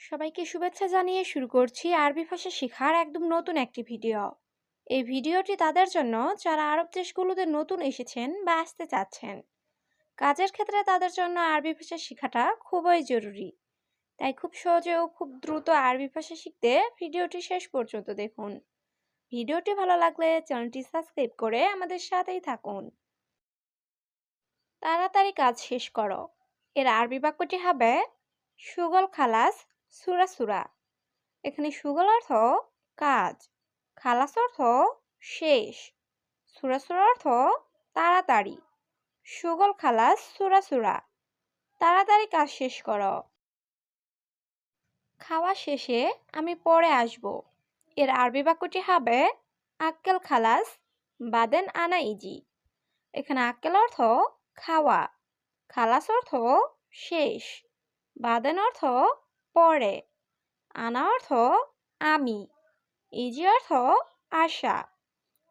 সবাইকে শুভেচ্ছা জানিয়ে শুরু করছি আরবি ভাষা শেখার একদম নতুন একটি ভিডিও। এই ভিডিওটি তাদের জন্য, যারা আরব দেশগুলোতে নতুন এসেছেন বা আসতে চাচ্ছেন। কাজের ক্ষেত্রে তাদের জন্য আরবি ভাষা শেখাটা খুবই জরুরি। তাই খুব সহজে ও খুব দ্রুত আরবি ভাষা শিখতে ভিডিওটি শেষ পর্যন্ত দেখুন। ভিডিওটি ভালো লাগলে চ্যানেলটি সাবস্ক্রাইব করে আমাদের সাথেই থাকুন। তাড়াতাড়ি কাজ শেষ করো। এর আরবি বাক্যটি হবে, সুগল খালাস সুরা সুরা। এখানে সুগল অর্থ কাজ, খালাস অর্থ শেষ। সুরা সুরা অর্থ তাড়াতাড়ি। সুগল খালাস সুরা সুরা। তাড়াতাড়ি কাজ শেষ করো। খাওয়া শেষে আমি পরে আসব। এর আরবি বাক্যটি হবে আক্কেল খালাস বাদেন আনা ইজি। এখানে আক্কেল অর্থ খাওয়া, খালাস অর্থ শেষ, বাদেন অর্থ পরে। আনা অর্থ আমি, ইজি অর্থ আশা।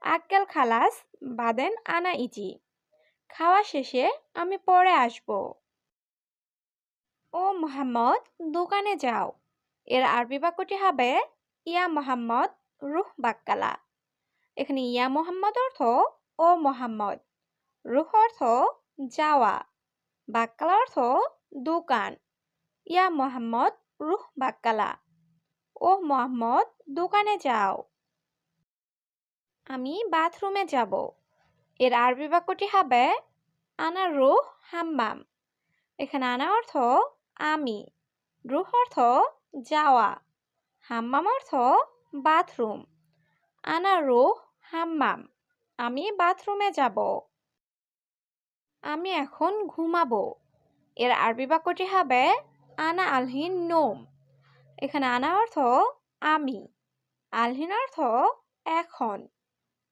আক্কেল খালাস, বাদেন আনা ইজি। খাওয়া শেষে আমি পরে আসব। ও মোহাম্মদ, দোকানে যাও। এর আরবি বাক্যটি হবে, ইয়া মোহাম্মদ, রুহ বাক্কালা। এখানে ইয়া মোহাম্মদ অর্থ, ও মোহাম্মদ। রুহ অর্থ, যাওয়া। বাক্কালা অর্থ, দোকান। ইয়া মোহাম্মদ রুহ বাক্কালা। ও মোহাম্মদ, দোকানে যাও। আমি বাথরুমে যাব। এর আরবি বাক্যটি হবে, আনা রুহ হাম্মাম। এখানে আনা অর্থ, আমি। রুহ অর্থ, যাওয়া। হাম্মাম অর্থ, বাথরুম। আনা রুহ হাম্মাম। আমি বাথরুমে যাব। আমি এখন ঘুমাবো। এর আরবি বাক্যটি হবে আনা আলহিন নোম। এখানে আনা অর্থ আমি। আলহিন অর্থ এখন।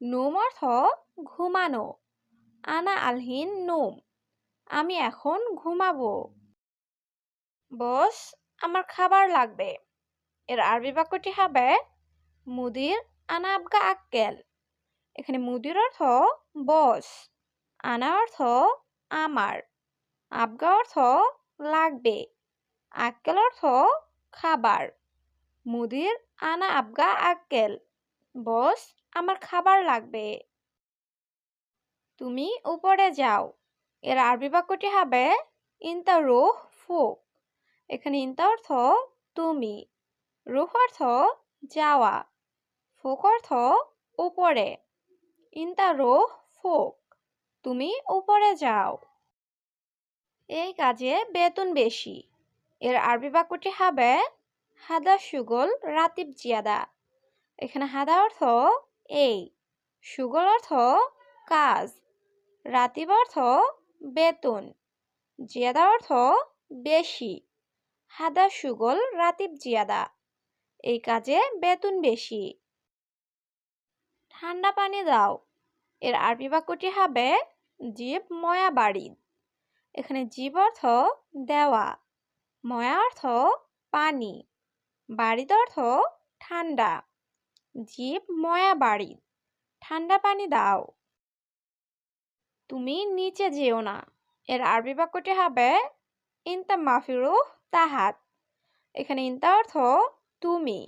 নোম অর্থ ঘুমানো। আনা আলহিন নোম। আমি এখন ঘুমাবো। বস, আমার খাবার লাগবে। এর আরবি বাক্যটি হবে মুদির আনা আবগা আক্কেল। এখানে মুদির অর্থ বস, আনা অর্থ আমার। আবগা অর্থ লাগবে। আক্কেল অর্থ খাবার। মুদির আনা আবগা আক্কেল। বস, আমার খাবার লাগবে। তুমি উপরে যাও। এর আরবি বাক্যটি হবে ইনতা রুহ ফুক। এখানে ইনতা অর্থ তুমি। রুহ অর্থ যাওয়া। ফুক অর্থ উপরে। ইনতা রুহ ফুক। তুমি উপরে যাও। এই কাজে বেতন বেশি। এর আরবি বাক্যটি হবে হাদা সুগল রাতিব জিয়াদা। এখানে হাদা অর্থ এই, সুগল অর্থ কাজ, রাতিব অর্থ বেতন, জিয়াদা অর্থ বেশি, হাদা সুগল রাতিব জিয়াদা, এই কাজে বেতন বেশি। ঠান্ডা পানি দাও, এর আরবি বাক্যটি হবে জীব ময়া বাড়ি। এখানে জীব অর্থ দেওয়া। ময়া অর্থ পানি। বাড়িত অর্থ ঠান্ডা। জীব ময়া বাড়ি। ঠান্ডা পানি দাও। তুমি নিচে যেও না। এর আরবি বাক্যটি হবে ইনতা মাফিরুহ তাহাত। এখানে ইনতা অর্থ তুমি।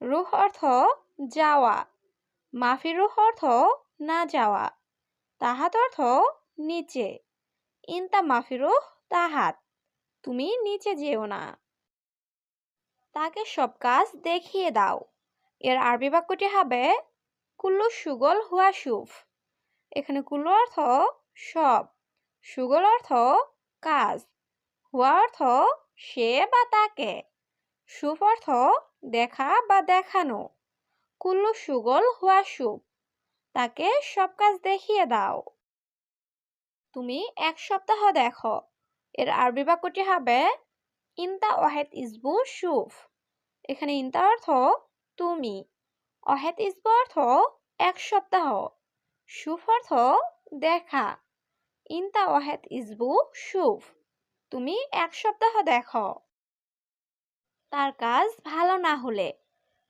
রুহ অর্থ যাওয়া। মাফিরুহ অর্থ না যাওয়া। তাহাত অর্থ নিচে। ইনতা মাফিরুহ তাহাত। তুমি নিচে যেও না। তাকে সব কাজ দেখিয়ে দাও। এর আরবি বাক্যটি হবে, কুল্লু সুগল হুয়া সুফ। এখানে কুল্লু অর্থ, সব। সুগল অর্থ, কাজ। হুয়া অর্থ, সে বা তাকে। সুফ অর্থ, দেখা বা দেখানো। কুল্লু সুগল হুয়া সুফ। তাকে সব কাজ দেখিয়ে দাও। তুমি এক সপ্তাহ দেখো। এর আরবি বাক্যটি হবে, ইনতা ওয়াহেদ ইসবু সুফ। এখানে ইনতা অর্থ, তুমি। অহেদ ইসবু অর্থ, এক সপ্তাহ। সুফ অর্থ, দেখা। ইনতা ওয়াহেদ ইসবু সুফ। তুমি এক সপ্তাহ দেখো। তার কাজ ভালো না হলে।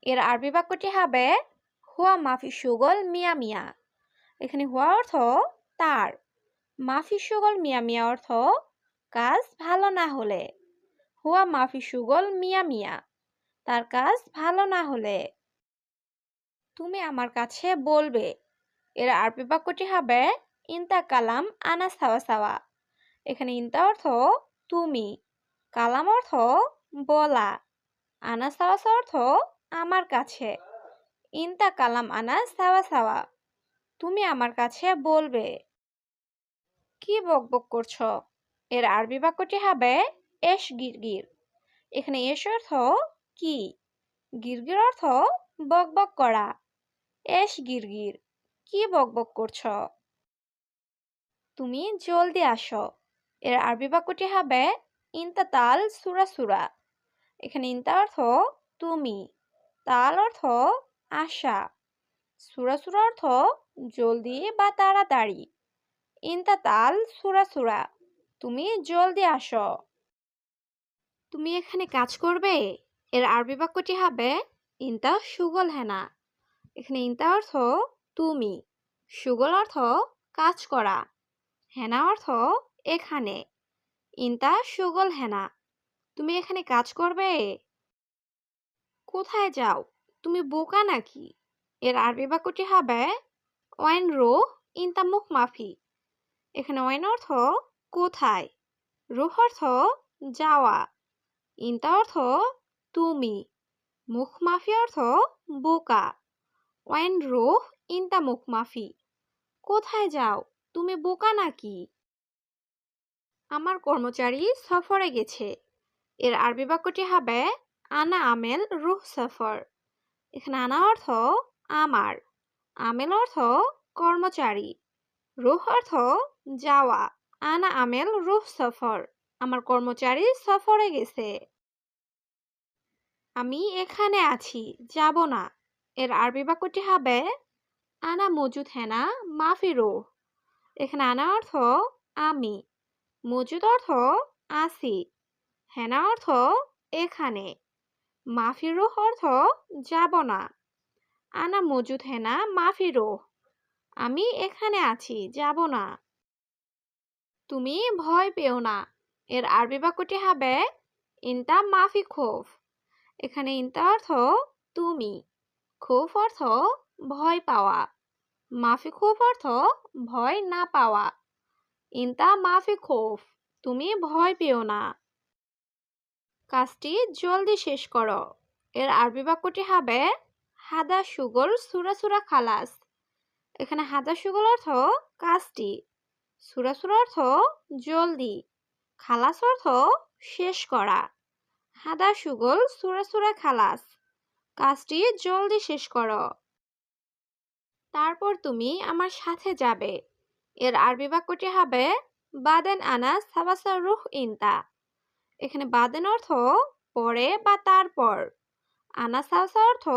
এর আরবি বাক্যটি হবে, হুয়া মাফি সুগল মিয়া মিয়া। এখানে হুয়া অর্থ, তার। মাফি সুগল মিয়া মিয়া অর্থ কাজ ভালো না হলে। হুয়া মাফি সুগল মিয়া মিয়া, তার কাজ ভালো না হলে। তুমি আমার কাছে বলবে, এর আরবি বাক্যটি হবে ইনতা কালাম আনা সাওয়া সাওয়া। এখানে ইনতা অর্থ তুমি, কালাম অর্থ বলা, আনা সাওয়া অর্থ আমার কাছে। ইনতা কালাম আনা সাওয়া সাওয়া, তুমি আমার কাছে বলবে। কি বকবক করছ? এর আরবি বাক্যটি হবে এস গিরগির। এখানে এস অর্থ কি? গিরগির অর্থ বকবক করা। এস গিরগির, কি বকবক করছ? তুমি জলদি আসো। এর আরবি বাক্যটি হবে ইনতা তাল সুরা সুরা। এখানে ইনতা অর্থ তুমি, তাল অর্থ আশা। সুরা সুরা অর্থ জলদি বা তাড়াতাড়ি। ইনতা তাল সুরা সুরা। তুমি জলদি আসো। তুমি এখানে কাজ করবে? এর আরবি বাক্যটি হবে, ইনতা সুগল হেনা। এখানে ইনতা অর্থ, তুমি। সুগল অর্থ, কাজ করা। হেনা অর্থ, এখানে। ইনতা সুগল হেনা। তুমি এখানে কাজ করবে? কোথায় যাও? তুমি বোকা নাকি? এর আরবি বাক্যটি হবে, ওয়াইন রো ইনতা মুখ মাফি। এখানে ওয়াইন অর্থ কোথায়? রুহ অর্থ যাওয়া। ইনতা অর্থ তুমি। মুখ মাফি অর্থ বোকা। ওয়াইন রুহ ইনতা মুখ মাফি কোথায় যাও? তুমি বোকা নাকি? আমার কর্মচারী সফরে গেছে। এর আরবি বাক্যটি হবে, আনা আমেল রুহ সফর। এখানে আনা অর্থ আমার। আমেল অর্থ কর্মচারী। রুহ অর্থ যাওয়া। আনা আমেল রুহ সফর। আমার কর্মচারী সফরে গেছে। আমি এখানে আছি, যাব না। এর আরবি বাক্যটি হবে, আনা মজুদ হেনা, মাফি রুহ। এখানে আনা অর্থ, আমি। মজুদ অর্থ, আসি। হেনা অর্থ, এখানে। মাফি রুহ অর্থ, যাব না। আনা মজুদ হেনা, মাফি রুহ। আমি এখানে আছি, যাব না। তুমি ভয় পেও না। এর আরবি বাক্যটি হবে, ইনতা মাফি খোফ। এখানে ইনতা অর্থ, তুমি। খোফ অর্থ, ভয় পাওয়া। মাফি খোফ অর্থ, ভয় না পাওয়া। ইনতা মাফি খোফ, তুমি ভয় পেও না। কাজটি জলদি শেষ করো। এর আরবি বাক্যটি হবে, হাদা সুগল সুরা সুরা খালাস। এখানে হাদা সুগল অর্থ, কাজটি। সুরা সুরা অর্থ জলদি, খালাস অর্থ শেষ করা। হাদা সুগল সুরা সুরা খালাস, কাজটি জলদি শেষ করো। তারপর তুমি আমার সাথে যাবে। এর আরবি বাক্যটি হবে, বাদেন আনা সাবাসা রুহ ইনতা। এখানে বাদেন অর্থ পরে বা তারপর। আনা সাবাসা অর্থ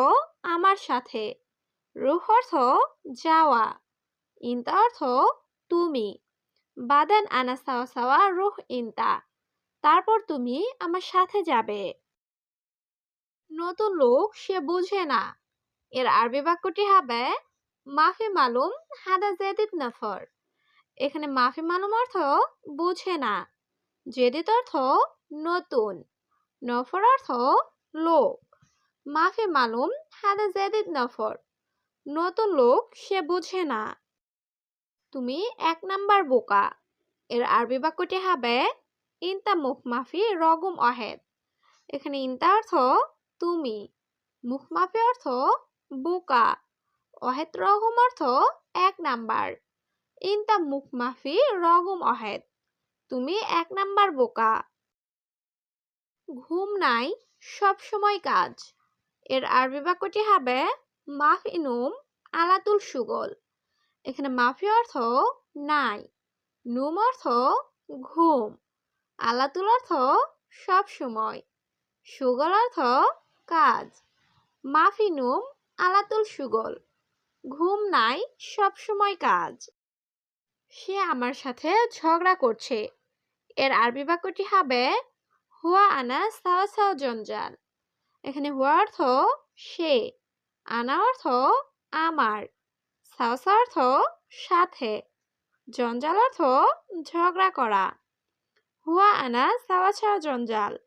আমার সাথে। রুহ অর্থ যাওয়া। ইনতা অর্থ তুমি। বাদেন আনা সাওয়া সাওয়া রুহ ইনতা। তারপর তুমি আমার সাথে যাবে। নতুন লোক, সে বুঝে না। এর আরবি বাক্যটি হবে, মাফি মালুম হাদা জেদিদ নফর। এখানে মাফি মালুম অর্থ, বুঝে না। জেদিদ অর্থ, নতুন। নফর অর্থ, লোক। মাফি মালুম হাদা জেদিদ নফর। নতুন লোক, সে বুঝে না। তুমি এক নাম্বার বোকা। এর আরবি বাক্যটি হবে, ইনতা মুখ মাফি রগম অহেদ। এখানে ইনতা অর্থ তুমি মুখ মাফি অর্থ বোকা। অহেদ রগম অর্থ এক নাম্বার। ইনতা মুখ মাফি রগম অহেদ। তুমি এক নাম্বার বোকা। ঘুম নাই, সব সময় কাজ। এর আরবি বাক্যটি হবে, মাফি ইনুম আলাতুল সুগল। এখানে মাফি অর্থ নাই, নুম অর্থ ঘুম, আলাতুল অর্থ সব সময়, সুগল অর্থ কাজ, মাফি নুম, আলাতুল সুগল, ঘুম নাই, সব সময় কাজ। সে আমার সাথে ঝগড়া করছে। এর আরবি বাক্যটি হবে, হুয়া আনা সাও সাও জঞ্জাল। এখানে হুয়া অর্থ সে, আনা অর্থ আমার। সাওসা অর্থ সাথে, জঞ্জাল অর্থ ঝগড়া করা। হুয়া আনা সাওয়া ছাওয়া জঞ্জাল,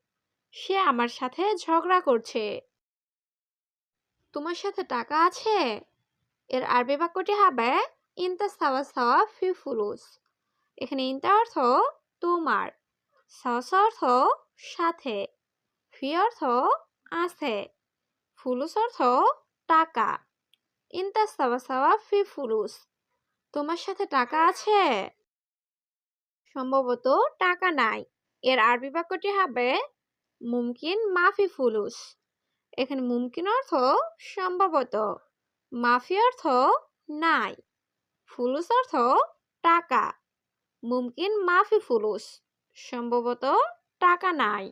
সে আমার সাথে ঝগড়া করছে। তোমার সাথে টাকা আছে? এর আরবি বাক্যটি হবে ইনতা সাওয়া সাওয়া ফি ফুলুস। এখানে ইনতা অর্থ তোমার সাওয়া অর্থ সাথে, ফি অর্থ আছে, ফুলুস অর্থ টাকা। ইনতা সাওয়া সাওয়া ফি ফুলুস। তোমার সাথে টাকা আছে? সম্ভবত টাকা নাই। এর আরবি বাক্যটি হবে মুমকিন মাফি ফুলুস। এখানে মুমকিন অর্থ সম্ভবত, মাফি অর্থ নাই। ফুলুস অর্থ টাকা, মুমকিন মাফি ফুলুস। সম্ভবত টাকা নাই।